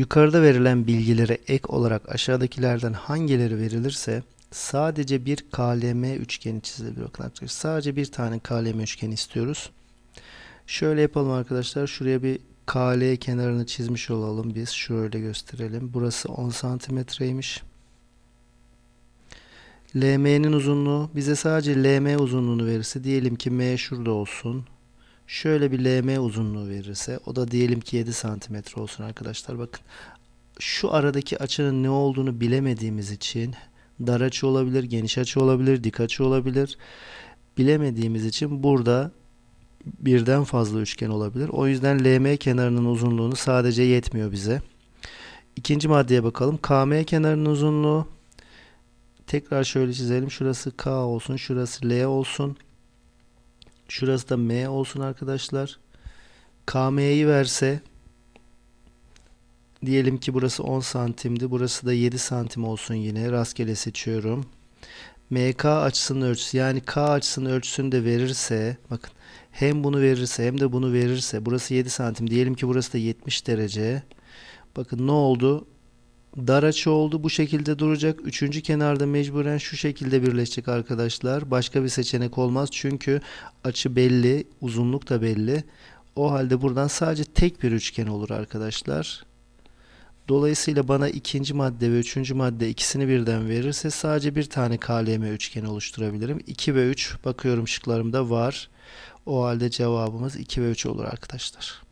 Yukarıda verilen bilgilere ek olarak aşağıdakilerden hangileri verilirse sadece bir KLM üçgeni çizilebilir. Arkadaşlar sadece bir tane KLM üçgeni istiyoruz. Şöyle yapalım arkadaşlar. Şuraya bir KL kenarını çizmiş olalım biz. Şöyle gösterelim. Burası 10 santimetreymiş. LM'nin uzunluğu bize sadece LM uzunluğunu verirse diyelim ki M şurada olsun. Şöyle bir LM uzunluğu verirse o da diyelim ki 7 santimetre olsun arkadaşlar. Bakın şu aradaki açının ne olduğunu bilemediğimiz için dar açı olabilir, geniş açı olabilir, dik açı olabilir. Bilemediğimiz için burada birden fazla üçgen olabilir. O yüzden LM kenarının uzunluğunu sadece yetmiyor bize. İkinci maddeye bakalım. KM kenarının uzunluğu tekrar şöyle çizelim. Şurası K olsun, şurası L olsun. Şurası da M olsun arkadaşlar. KM'yi verse diyelim ki burası 10 santimdi. Burası da 7 santim olsun yine. Rastgele seçiyorum. MK açısının ölçüsü yani K açısının ölçüsünü de verirse bakın hem bunu verirse hem de bunu verirse burası 7 santim. Diyelim ki burası da 70 derece. Bakın ne oldu? Dar açı oldu. Bu şekilde duracak. Üçüncü kenarda mecburen şu şekilde birleşecek arkadaşlar. Başka bir seçenek olmaz. Çünkü açı belli. Uzunluk da belli. O halde buradan sadece tek bir üçgen olur arkadaşlar. Dolayısıyla bana ikinci madde ve üçüncü madde ikisini birden verirse sadece bir tane KLM üçgeni oluşturabilirim. 2 ve 3 bakıyorum şıklarımda var. O halde cevabımız 2 ve 3 olur arkadaşlar.